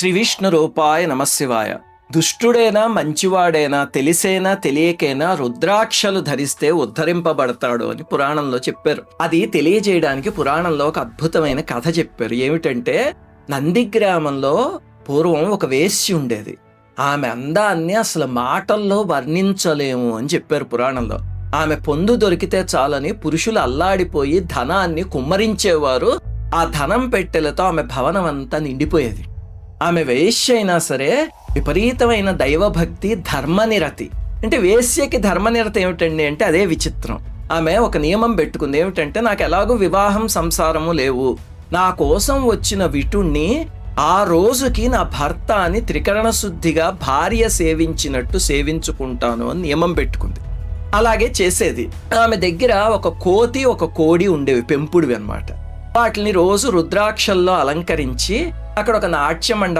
శ్రీ విష్ణు రూపాయ నమశివాయ దుష్టుడైనా మంచివాడైనా తెలిసేనా తెలియకైనా రుద్రాక్షలు ధరిస్తే ఉద్ధరింపబడతాడు అని పురాణంలో చెప్పారు. అది తెలియజేయడానికి పురాణంలో ఒక అద్భుతమైన కథ చెప్పారు. ఏమిటంటే నంది గ్రామంలో పూర్వం ఒక వేశ్య ఉండేది. ఆమె అందాన్ని అసలు మాటల్లో వర్ణించలేము అని చెప్పారు పురాణంలో. ఆమె పొందు దొరికితే చాలని పురుషులు అల్లాడిపోయి ధనాన్ని కుమ్మరించేవారు. ఆ ధనం పెట్టెలతో ఆమె భవనం అంతా నిండిపోయేది. ఆమె వేశ్య అయినా సరే విపరీతమైన దైవభక్తి ధర్మనిరతి. అంటే వేశ్యకి ధర్మనిరతి ఏమిటండి అంటే అదే విచిత్రం. ఆమె ఒక నియమం పెట్టుకుంది ఏమిటంటే నాకు ఎలాగో వివాహం సంసారము లేవు. నా కోసం వచ్చిన విటుణ్ణి ఆ రోజుకి నా భర్త అని త్రికరణ శుద్ధిగా భార్య సేవించినట్టు సేవించుకుంటాను అని నియమం పెట్టుకుంది. అలాగే చేసేది. ఆమె దగ్గర ఒక కోతి ఒక కోడి ఉండేవి పెంపుడివి అన్నమాట. వాటిని రోజు రుద్రాక్షల్లో అలంకరించి అక్కడ ఒక నాట్య మండపం